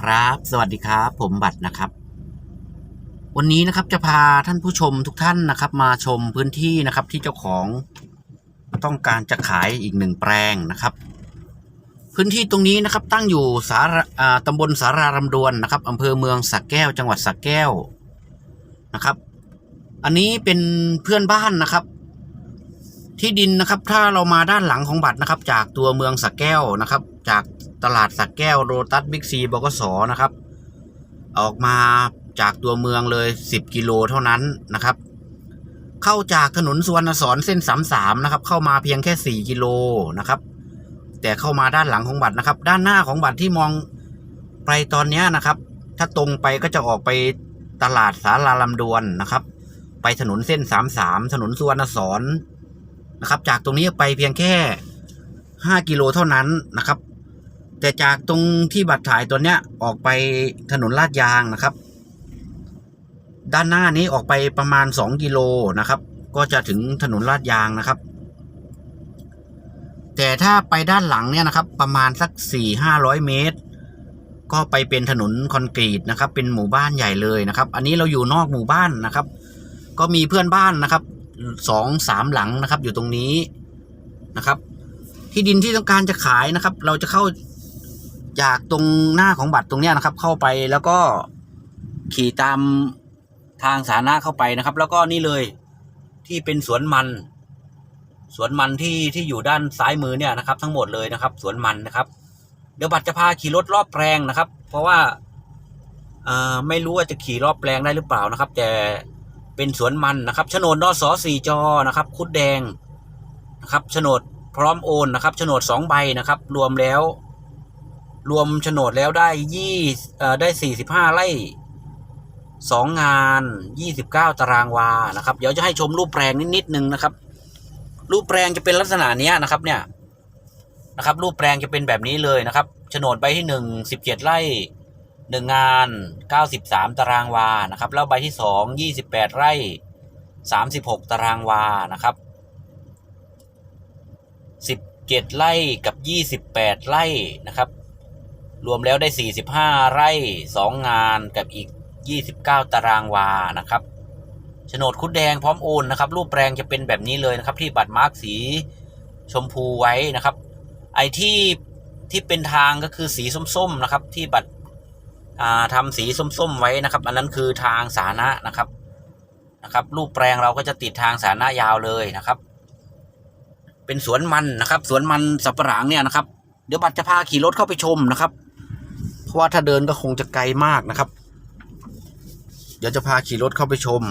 ครับ สวัสดีครับ ผมบัตรนะครับ วันนี้นะครับจะพาท่านผู้ชมทุกท่านนะครับ มาชมพื้นที่นะครับที่เจ้าของต้องการจะขายอีกหนึ่งแปลงนะครับ พื้นที่ตรงนี้นะครับตั้งอยู่สาราตำบลสารารำดวนนะครับอำเภอเมืองสักแก้ว จังหวัดสักแก้วนะครับ อันนี้เป็นเพื่อนบ้านนะครับ ที่ดินนะครับถ้าเรามาด้านหลังของบัตรนะครับ จากตัวเมืองสักแก้วนะครับ จากตลาดสักแก้วโรตัสบิ๊กซีบกสนะครับ ออกมาจากตัวเมืองเลย 10 กิโลเท่านั้นนะครับ เข้าจากถนนสุวรรณสอนเส้นสามสามนะครับ เข้ามาเพียงแค่ 4 กิโลนะครับ แต่เข้ามาด้านหลังของบัตรนะครับ ด้านหน้าของบัตรที่มองไปตอนนี้นะครับ ถ้าตรงไปก็จะออกไปตลาดสาราลำดวนนะครับ ไปถนนเส้นสามสามถนนสุวรรณสอน นะครับ จากตรงนี้ไปเพียงแค่ 5 กิโลเท่านั้นนะครับ แต่จากตรงที่บัตรถ่ายตัวเนี้ยออกไปถนนลาดยางนะครับ ด้านหน้านี้ออกไปประมาณ 2 กิโลนะครับ ก็จะถึงถนนลาดยางนะครับ แต่ถ้าไปด้านหลังเนี่ยนะครับ ประมาณสัก 4 500 เมตรก็ไปเป็นถนนคอนกรีตนะครับ เป็นหมู่บ้านใหญ่เลยนะครับ อันนี้เราอยู่นอกหมู่บ้านนะครับ ก็มีเพื่อนบ้านนะครับ สองสามหลังนะครับ อยู่ตรงนี้นะครับ ที่ดินที่ต้องการจะขายนะครับ เราจะเข้าจากตรงหน้าของบัตรตรงเนี้ยนะครับ เข้าไปแล้วก็ขี่ตามทางสาธารณะเข้าไปนะครับ แล้วก็นี่เลยที่เป็นสวนมัน สวนมันที่ที่อยู่ด้านซ้ายมือเนี่ยนะครับ ทั้งหมดเลยนะครับ สวนมันนะครับ เดี๋ยวบัตรจะพาขี่รถรอบแปลงนะครับ เพราะว่าอ่าไม่รู้ว่าจะขี่รอบแปลงได้หรือเปล่านะครับ แต่ เป็นสวนมันนะครับโฉนดนสสี่จอนะครับ คุดแดงนะครับโฉนดพร้อมโอนนะครับโฉนดสองใบนะครับ รวมแล้ว รวมโฉนดแล้วได้ยี่ได้สี่สิบห้าไร่สองงานยี่สิบเก้าตารางวานะครับ เดี๋ยวจะให้ชมรูปแปลงนิดนิดนึงนะครับ รูปแปลงจะเป็นลักษณะเนี้ยนะครับเนี่ยนะครับ รูปแปลงจะเป็นแบบนี้เลยนะครับโฉนดใบที่หนึ่งสิบเจ็ดไร่ หนึ่งงานเก้าสิบสามตารางวานะครับ แล้วใบที่สองยี่สิบแปดไร่สามสิบหกตารางวานะครับสิบเจ็ดไร่กับยี่สิบแปดไร่นะครับ รวมแล้วได้สี่สิบห้าไร่สองงานกับอีกยี่สิบเก้าตารางวานะครับโฉนดคุดแดงพร้อมโอนนะครับ รูปแปลงจะเป็นแบบนี้เลยนะครับ ที่บัตรมาร์กสีชมพูไว้นะครับ ไอที่ที่เป็นทางก็คือสีส้มๆนะครับ ที่บัตร อ่าทำสีส้มๆไว้นะครับ อันนั้นคือทางสาธารณะนะครับนะครับ รูปแปลงเราก็จะติดทางสาธารณะยาวเลยนะครับ เป็นสวนมันนะครับ สวนมันสับปะหลังเนี่ยนะครับ เดี๋ยวบัตรจะพาขี่รถเข้าไปชมนะครับ เพราะว่าถ้าเดินก็คงจะไกลมากนะครับ เดี๋ยวจะพาขี่รถเข้าไปชม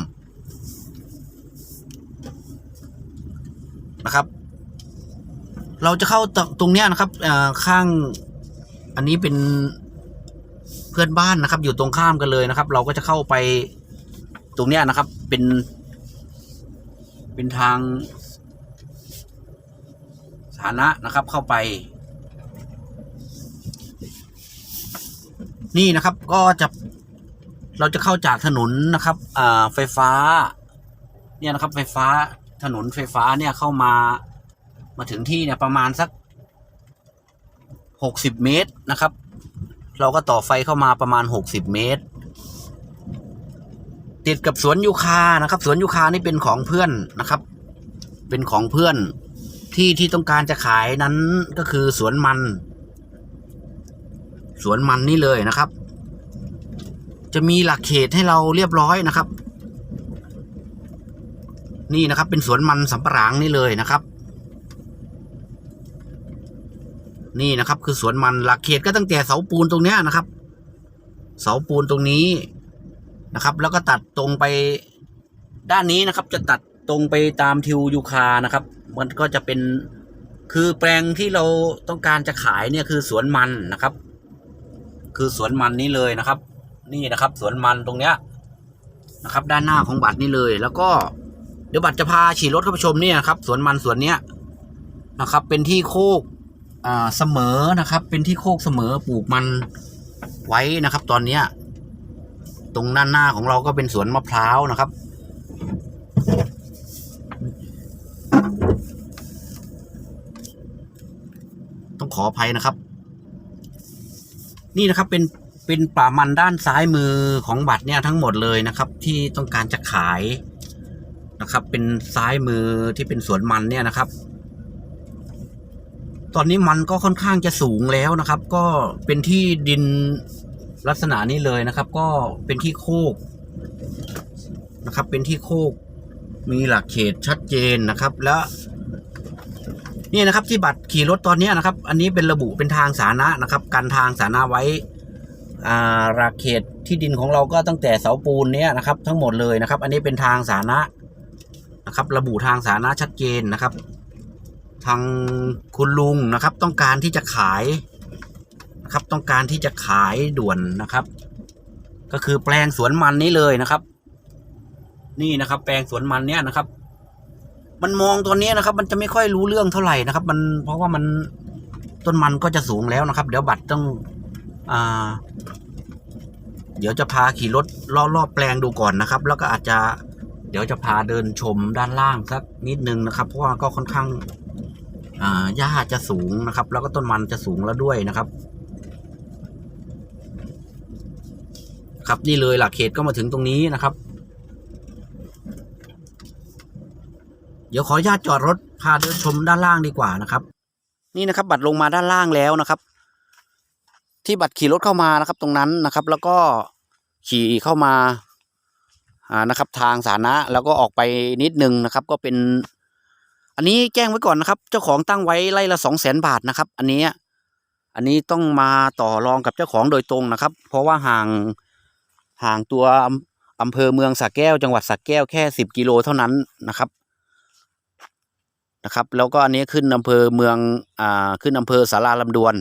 นะครับ เราจะเข้าตรงเนี้ยนะครับอ่อข้างอันนี้เป็น เพื่อนบ้านนะครับ อยู่ตรงข้ามกันเลยนะครับ เราก็จะเข้าไปตรงเนี้ยนะครับ เป็น เป็นทางสาธารณะนะครับ เข้าไป นี่นะครับก็จะเราจะเข้าจากถนนนะครับอ่าไฟฟ้า เนี่ยนะครับ ไฟฟ้าถนนไฟฟ้าเนี่ยเข้ามามาถึงที่เนี่ยประมาณสักหกสิบเมตรนะครับ เราก็ต่อไฟเข้ามาประมาณหกสิบเมตร ติดกับสวนยูคานะครับสวนยูคานี่เป็นของเพื่อนนะครับ เป็นของเพื่อนที่ที่ต้องการจะขายนั้นก็คือสวนมัน สวนมันนี่เลยนะครับ จะมีหลักเขตให้เราเรียบร้อยนะครับ นี่นะครับเป็นสวนมันสำปะหลังนี่เลยนะครับ นี่นะครับ คือสวนมันหลักเขตก็ตั้งแต่เสาปูนตรงเนี้ยนะครับ เสาปูนตรงนี้นะครับ แล้วก็ตัดตรงไปด้านนี้นะครับ จะตัดตรงไปตามทิวยูคานะครับ มันก็จะเป็นคือแปลงที่เราต้องการจะขายเนี่ยคือสวนมันนะครับ คือสวนมันนี้เลยนะครับ นี่นะครับ สวนมันตรงเนี้ยนะครับ ด้านหน้าของบัตรนี่เลย แล้วก็เดี๋ยวบัตรจะพาขี่รถเข้าไปชมเนี่ยครับ สวนมันสวนเนี้ยนะครับ เป็นที่โคก เสมอนะครับ เป็นที่โคกเสมอปลูกมันไว้นะครับ ตอนเนี้ย ตรงด้านหน้าของเราก็เป็นสวนมะพร้าวนะครับ ต้องขออภัยนะครับ นี่นะครับเป็นเป็นป่ามันด้านซ้ายมือของบัตรเนี่ยทั้งหมดเลยนะครับ ที่ต้องการจะขายนะครับ เป็นซ้ายมือที่เป็นสวนมันเนี่ยนะครับ ตอนนี้มันก็ค่อนข้างจะสูงแล้วนะครับ ก็เป็นที่ดินลักษณะนี้เลยนะครับ ก็เป็นที่โคกนะครับ เป็นที่โคกมีหลักเขตชัดเจนนะครับ แล้วนี่นะครับที่บัตรขี่รถตอนนี้นะครับ อันนี้เป็นระบุเป็นทางสาธารณะนะครับกันทางสาธารณะไว้อ่าหลักเขตที่ดินของเราก็ตั้งแต่เสาปูนเนี้ยนะครับ ทั้งหมดเลยนะครับ อันนี้เป็นทางสาธารณะนะครับ ระบุทางสาธารณะชัดเจนนะครับ ทางคุณลุงนะครับ ต้องการที่จะขายนะครับ ต้องการที่จะขายด่วนนะครับ ก็คือแปลงสวนมันนี้เลยนะครับ นี่นะครับ แปลงสวนมันเนี้ยนะครับ มันมองตัวนี้นะครับ มันจะไม่ค่อยรู้เรื่องเท่าไหร่นะครับ มันเพราะว่ามันต้นมันก็จะสูงแล้วนะครับ เดี๋ยวบัตรต้องอ่าเดี๋ยวจะพาขี่รถรอบๆแปลงดูก่อนนะครับ แล้วก็อาจจะ เดี๋ยวจะพาเดินชมด้านล่างสักนิดนึงนะครับ เพราะว่าก็ค่อนข้าง หญ้าจะสูงนะครับ แล้วก็ต้นมันจะสูงแล้วด้วยนะครับ ครับนี่เลยหลักเขตก็มาถึงตรงนี้นะครับ เดี๋ยวขออนุญาตจอดรถพาเดินชมด้านล่างดีกว่านะครับ นี่นะครับ บัตรลงมาด้านล่างแล้วนะครับ ที่บัตรขี่รถเข้ามานะครับ ตรงนั้นนะครับ แล้วก็ขี่เข้ามาอ่านะครับ ทางสาธารณะแล้วก็ออกไปนิดนึงนะครับ ก็เป็น อันนี้แจ้งไว้ก่อนนะครับ เจ้าของตั้งไว้ไร่ละสองแสนบาทนะครับ อันนี้ อันนี้ต้องมาต่อรองกับเจ้าของโดยตรงนะครับ เพราะว่าห่างห่างตัวอำเภอเมืองสระแก้ว จังหวัดสระแก้วแค่สิบกิโลเท่านั้นนะครับนะครับ แล้วก็อันนี้ขึ้นอำเภอเมืองอ่าขึ้นอำเภอสาราลำดวน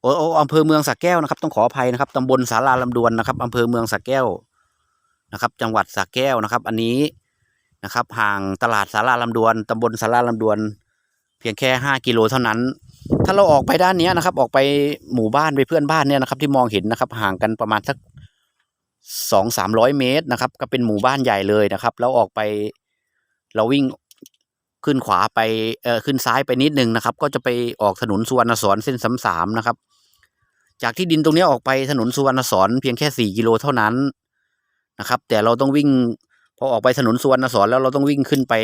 โอ้โออำเภอเมืองสระแก้วนะครับ ต้องขออภัยนะครับตำบลสาราลำดวนนะครับอำเภอเมืองสระแก้วนะครับ จังหวัดสระแก้วนะครับ อันนี้ นะครับห่างตลาดสาราลำดวนตำบลสาราลำดวน เพียงแค่ห้ากิโลเท่านั้น ถ้าเราออกไปด้านนี้นะครับ ออกไปหมู่บ้านไปเพื่อนบ้านเนี่ยนะครับ ที่มองเห็นนะครับ ห่างกันประมาณสักสองสามร้อยเมตรนะครับ ก็เป็นหมู่บ้านใหญ่เลยนะครับ แล้วออกไปเราวิ่งขึ้นขวาไปเอ่อขึ้นซ้ายไปนิดนึงนะครับ ก็จะไปออกถนนสุวรรณสอนเส้นสามสามนะครับ จากที่ดินตรงนี้ออกไปถนนสุวรรณสอนเพียงแค่สี่กิโลเท่านั้นนะครับ แต่เราต้องวิ่ง พอออกไปถนนสุวรรณสอนแล้วเราต้องวิ่งขึ้นไป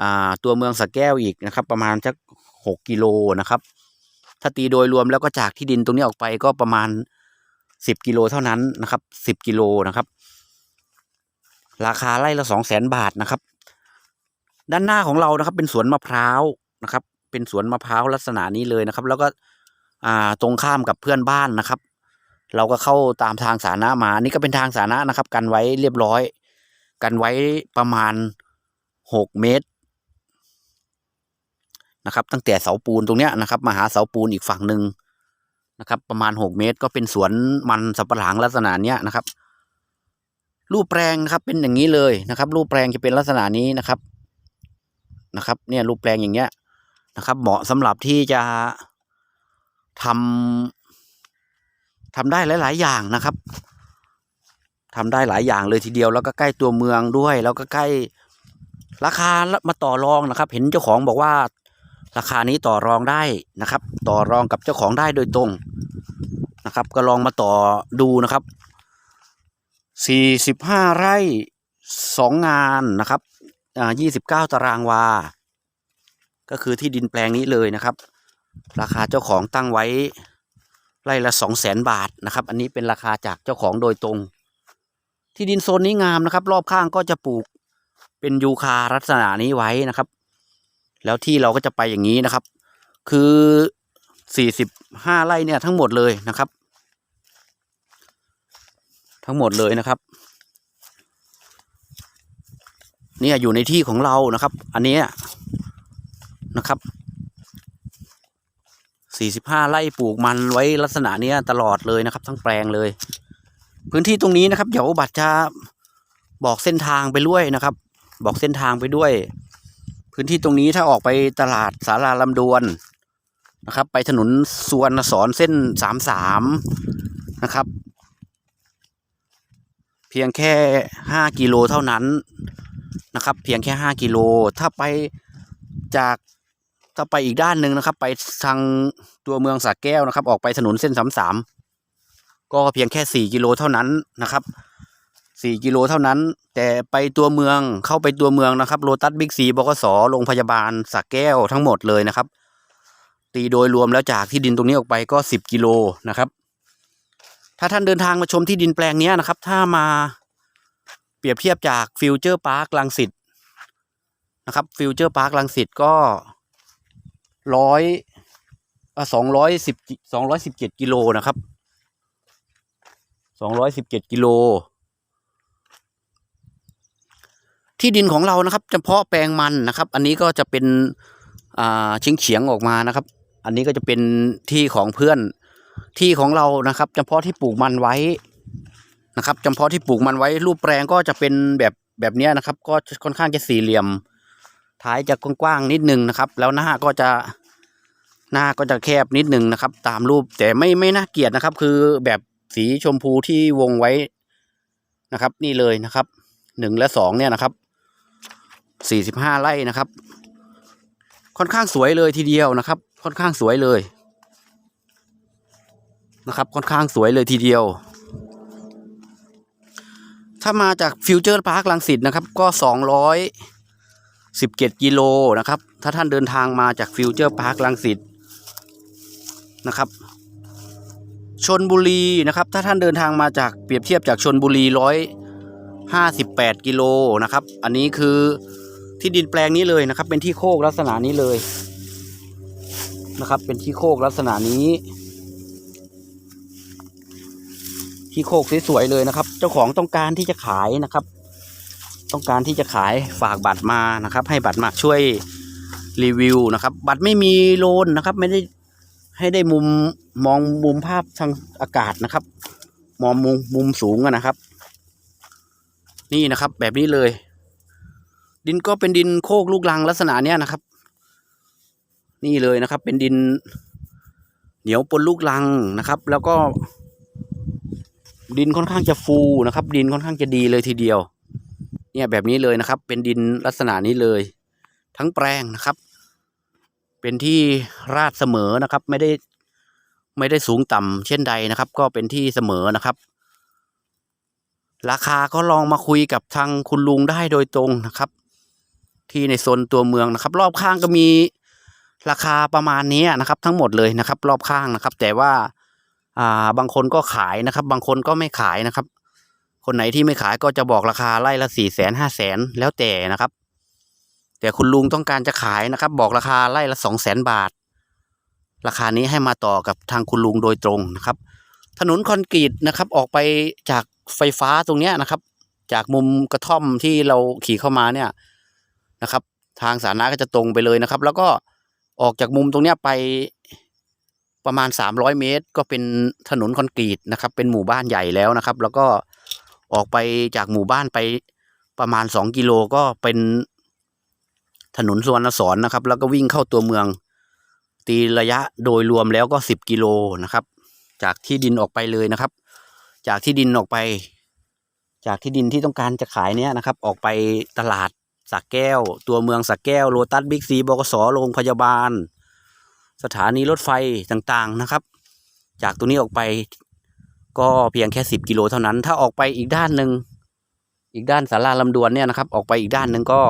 อ่า ตัวเมืองสระแก้วอีกนะครับ ประมาณสักหกกิโลนะครับ ถ้าตีโดยรวมแล้วก็จากที่ดินตรงนี้ออกไปก็ประมาณสิบกิโลเท่านั้นนะครับสิบกิโลนะครับ ราคาไร่ละสองแสนบาทนะครับ ด้านหน้าของเรานะครับ เป็นสวนมะพร้าวนะครับ เป็นสวนมะพร้าวลักษณะนี้เลยนะครับ แล้วก็อ่าตรงข้ามกับเพื่อนบ้านนะครับ เราก็เข้าตามทางสาธารณะมาอันนี่ก็เป็นทางสาธารณะนะครับ กันไว้เรียบร้อย กันไว้ประมาณหกเมตรนะครับ ตั้งแต่เสาปูนตรงเนี้ยนะครับ มาหาเสาปูนอีกฝั่งหนึ่งนะครับ ประมาณหกเมตรก็เป็นสวนมันสับปะหลังลักษณะเนี้ยนะครับ รูปแปลงครับเป็นอย่างนี้เลยนะครับ รูปแปลงจะเป็นลักษณะนี้นะครับนะครับ เนี่ยรูปแปลงอย่างเงี้ยนะครับ เหมาะสำหรับที่จะทำทำได้หลาย ๆ อย่างนะครับ ทำได้หลายอย่างเลยทีเดียว แล้วก็ใกล้ตัวเมืองด้วย แล้วก็ใกล้ราคามาต่อรองนะครับ เห็นเจ้าของบอกว่าราคานี้ต่อรองได้นะครับ ต่อรองกับเจ้าของได้โดยตรงนะครับ ก็ลองมาต่อดูนะครับสี่สิบห้าไร่สองงานนะครับอ่ายี่สิบเก้าตารางวา ก็คือที่ดินแปลงนี้เลยนะครับ ราคาเจ้าของตั้งไว้ไร่ละสองแสนบาทนะครับ อันนี้เป็นราคาจากเจ้าของโดยตรง ที่ดินโซนนี้งามนะครับ รอบข้างก็จะปลูกเป็นยูคาลักษณะนี้ไว้นะครับ แล้วที่เราก็จะไปอย่างนี้นะครับ คือสี่สิบห้าไร่เนี่ยทั้งหมดเลยนะครับ ทั้งหมดเลยนะครับเนี่ยอยู่ในที่ของเรานะครับ อันนี้นะครับสี่สิบห้าไร่ปลูกมันไว้ลักษณะเนี้ยตลอดเลยนะครับ ทั้งแปลงเลย พื้นที่ตรงนี้นะครับ เดี๋ยวบัตรจะบอกเส้นทางไปด้วยนะครับ บอกเส้นทางไปด้วย พื้นที่ตรงนี้ถ้าออกไปตลาดสาราลำดวนนะครับ ไปถนนสวนสอนเส้นสามสามนะครับ เพียงแค่ห้ากิโลเท่านั้นนะครับ เพียงแค่ห้ากิโล ถ้าไปจากถ้าไปอีกด้านหนึ่งนะครับ ไปทางตัวเมืองสระแก้วนะครับ ออกไปถนนเส้นสามสาม ก็เพียงแค่สี่กิโลเท่านั้นนะครับสี่กิโลเท่านั้น แต่ไปตัวเมืองเข้าไปตัวเมืองนะครับโลตัสบิ๊กซีบกสโรงพยาบาลสักแก้วทั้งหมดเลยนะครับ ตีโดยรวมแล้วจากที่ดินตรงนี้ออกไปก็สิบกิโลนะครับ ถ้าท่านเดินทางมาชมที่ดินแปลงนี้นะครับ ถ้ามาเปรียบเทียบจากฟิวเจอร์พาร์คลังสิตนะครับฟิวเจอร์พาร์คลังสิตก็ร้อยสองร้อยสิบสองร้อยสิบเจ็ดกิโลนะครับ องร้อยสิบเจ็ดกิโล ที่ดินของเรานะครับเฉพาะแปลงมันนะครับ อันนี้ก็จะเป็นอ่าเฉียงเฉียงออกมานะครับ อันนี้ก็จะเป็นที่ของเพื่อนที่ของเรานะครับเฉพาะที่ปลูกมันไว้นะครับเฉพาะที่ปลูกมันไว้รูปแปลงก็จะเป็นแบบแบบนี้นะครับ ก็ค่อนข้างจะสี่เหลี่ยม ท้ายจะกว้างๆนิดนึงนะครับ แล้วหน้าก็จะหน้าก็จะแคบนิดนึงนะครับ ตามรูปแต่ไม่ไม่น่าเกียดนะครับ คือแบบ สีชมพูที่วงไว้นะครับ นี่เลยนะครับหนึ่งและสองเนี่ยนะครับสี่สิบห้าไร่นะครับ ค่อนข้างสวยเลยทีเดียวนะครับ ค่อนข้างสวยเลยนะครับ ค่อนข้างสวยเลยทีเดียว ถ้ามาจากฟิวเจอร์พาร์คลังสิตนะครับก็สองร้อยสิบเจ็ดกิโลนะครับ ถ้าท่านเดินทางมาจากฟิวเจอร์พาร์คลังสิตนะครับ ชนบุรีนะครับ ถ้าท่านเดินทางมาจากเปรียบเทียบจากชนบุรีร้อยห้าสิบแปดกิโลนะครับ อันนี้คือที่ดินแปลงนี้เลยนะครับ เป็นที่โคกลักษณะนี้เลยนะครับ เป็นที่โคกลักษณะนี้ ที่โคกสวยๆเลยนะครับ เจ้าของต้องการที่จะขายนะครับ ต้องการที่จะขายฝากบัตรมานะครับ ให้บัตรมาช่วยรีวิวนะครับ บัตรไม่มีโลนนะครับ ไม่ได้ให้ได้มุม มองมุมภาพทางอากาศนะครับ มองมุมมุมสูงอะนะครับ นี่นะครับ แบบนี้เลย ดินก็เป็นดินโคกลูกรังลักษณะเนี้ยนะครับ นี่เลยนะครับ เป็นดิน เหนียวปนลูกรังนะครับ แล้วก็ ดินค่อนข้างจะฟูนะครับ ดินค่อนข้างจะดีเลยทีเดียว เนี่ยแบบนี้เลยนะครับ เป็นดินลักษณะนี้เลย ทั้งแปลงนะครับ เป็นที่ราดเสมอนะครับ ไม่ได้ ไม่ได้สูงต่ำเช่นใดนะครับ ก็เป็นที่เสมอนะครับ ราคาก็ลองมาคุยกับทางคุณลุงได้โดยตรงนะครับ ที่ในโซนตัวเมืองนะครับ รอบข้างก็มีราคาประมาณนี้นะครับ ทั้งหมดเลยนะครับ รอบข้างนะครับ แต่ว่าอ่าบางคนก็ขายนะครับ บางคนก็ไม่ขายนะครับ คนไหนที่ไม่ขายก็จะบอกราคาไร่ละสี่แสนห้าแสนแล้วแต่นะครับ แต่คุณลุงต้องการจะขายนะครับ บอกราคาไร่ละสองแสนบาท ราคานี้ให้มาต่อกับทางคุณลุงโดยตรงนะครับ ถนนคอนกรีตนะครับออกไปจากไฟฟ้าตรงเนี้ยนะครับ จากมุมกระท่อมที่เราขี่เข้ามาเนี่ยนะครับ ทางสาธารณะก็จะตรงไปเลยนะครับ แล้วก็ออกจากมุมตรงเนี้ยไปประมาณ 300 เมตร ก็เป็นถนนคอนกรีตนะครับ เป็นหมู่บ้านใหญ่แล้วนะครับ แล้วก็ออกไปจากหมู่บ้านไปประมาณ 2 กิโลก็เป็นถนนสวนสอนนะครับ แล้วก็วิ่งเข้าตัวเมือง ตีระยะโดยรวมแล้วก็10กิโลนะครับ จากที่ดินออกไปเลยนะครับ จากที่ดินออกไป จากที่ดินที่ต้องการจะขายเนี้ยนะครับ ออกไปตลาดสักแก้ว ตัวเมืองสักแก้วโลตัสบิ๊กซีบกสโรงพยาบาล สถานีรถไฟต่างๆนะครับ จากตรงนี้ออกไปก็เพียงแค่สิบกิโลเท่านั้น ถ้าออกไปอีกด้านหนึ่งอีกด้านสาราลำดวนเนี่ยนะครับ ออกไปอีกด้านหนึ่งก็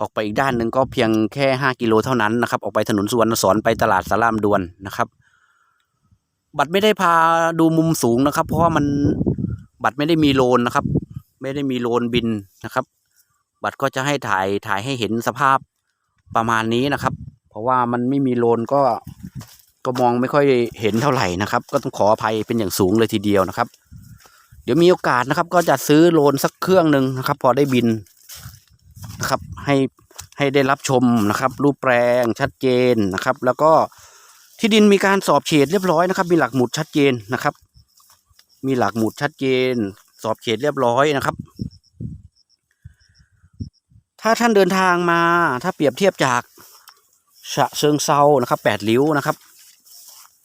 ออกไปอีกด้านหนึ่งก็เพียงแค่ห้ากิโลเท่านั้นนะครับ ออกไปถนนสุวรรณสอนไปตลาดสาราลำดวนนะครับ บัตรไม่ได้พาดูมุมสูงนะครับ เพราะว่ามันบัตรไม่ได้มีโลนนะครับ ไม่ได้มีโลนบินนะครับ บัตรก็จะให้ถ่ายถ่ายให้เห็นสภาพประมาณนี้นะครับ เพราะว่ามันไม่มีโลนก็ก็มองไม่ค่อยเห็นเท่าไหร่นะครับ ก็ต้องขออภัยเป็นอย่างสูงเลยทีเดียวนะครับ เดี๋ยวมีโอกาสนะครับ ก็จะซื้อโลนสักเครื่องหนึ่งนะครับ พอได้บิน นะครับ ให้ให้ได้รับชมนะครับ รูปแปลงชัดเจนนะครับ แล้วก็ที่ดินมีการสอบเฉดเรียบร้อยนะครับ มีหลักหมุดชัดเจนนะครับ มีหลักหมุดชัดเจน สอบเขตเรียบร้อยนะครับ ถ้าท่านเดินทางมาถ้าเปรียบเทียบจากฉะเชิงเซานะครับแปดริ้วนะครับ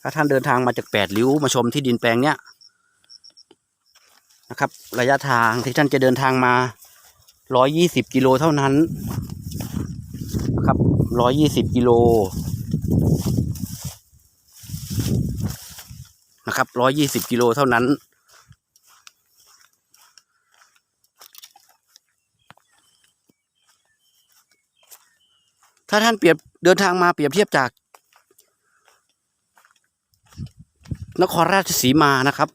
ถ้าท่านเดินทางมาจากแปดริ้วมาชมที่ดินแปลงเนี้ยนะครับ ระยะทางที่ท่านจะเดินทางมา ร้อยยี่สิบกิโลเท่านั้นนะครับร้อยยี่สิบกิโลนะครับร้อยยี่สิบกิโลเท่านั้น ถ้าท่านเปรียบเดินทางมาเปรียบเทียบจาก นครราชสีมานะครับ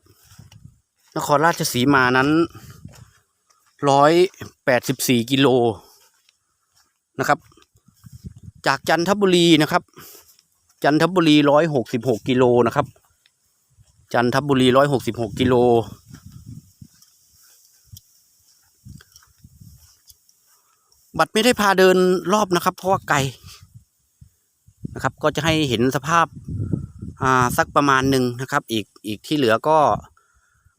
นครราชสีมานั้น ร้อยแปดสิบสี่กิโลนะครับ จากจันทบุรีนะครับ จันทบุรีร้อยหกสิบหกกิโลนะครับ จันทบุรีร้อยหกสิบหกกิโลบัตรไม่ได้พาเดินรอบนะครับ เพราะว่าไกลนะครับ ก็จะให้เห็นสภาพอ่าสักประมาณหนึ่งนะครับ อีกอีกที่เหลือก็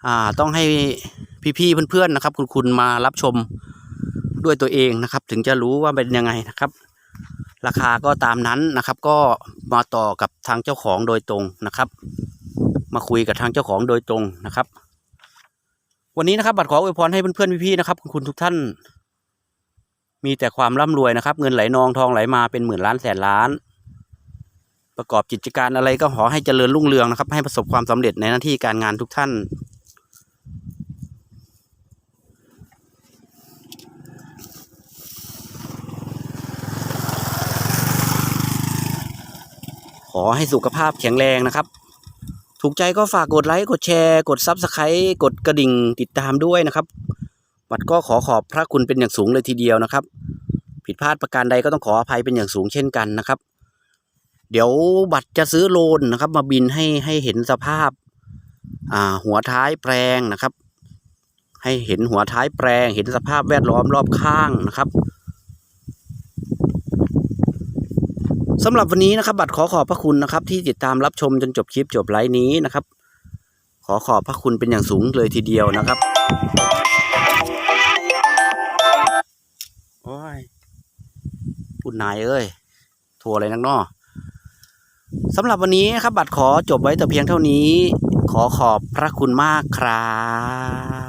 อ่าต้องให้พี่ๆเพื่อนๆนะครับ คุณคุณมารับชมด้วยตัวเองนะครับ ถึงจะรู้ว่าเป็นยังไงนะครับ ราคาก็ตามนั้นนะครับ ก็มาต่อกับทางเจ้าของโดยตรงนะครับ มาคุยกับทางเจ้าของโดยตรงนะครับ วันนี้นะครับบัตรขออวยพรให้เพื่อนๆพี่ๆนะครับ คุณคุณทุกท่าน มีแต่ความร่ำรวยนะครับ เงินไหลนองทองไหลมาเป็นหมื่นล้านแสนล้าน ประกอบกิจการอะไรก็ขอให้เจริญรุ่งเรืองนะครับ ให้ประสบความสำเร็จในหน้าที่การงานทุกท่าน อให้สุขภาพแข็งแรงนะครับ ถูกใจก็ฝากกดไลค์กดแชร์ กดซับสไครต์กดกระดิ่งติดตามด้วยนะครับบัตรก็ขอขอบพระคุณเป็นอย่างสูงเลยทีเดียวนะครับ ผิดพลาดประการใดก็ต้องขออภัยเป็นอย่างสูงเช่นกันนะครับ เดี๋ยวบัตรจะซื้อโลนนะครับ มาบินให้ให้เห็นสภาพอ่าหัวท้ายแปลงนะครับ ให้เห็นหัวท้ายแปลง เห็นสภาพแวดล้อมรอบข้างนะครับ สำหรับวันนี้นะครับ บัตรขอขอบพระคุณนะครับ ที่ติดตามรับชมจนจบคลิปจบไลฟ์นี้นะครับ ขอขอบพระคุณเป็นอย่างสูงเลยทีเดียวนะครับโอ้ยพูดนายเอ้ยทัวอะไรนักนอสำหรับวันนี้นะครับ บัตรขอจบไว้แต่เพียงเท่านี้ ขอขอบพระคุณมากครับ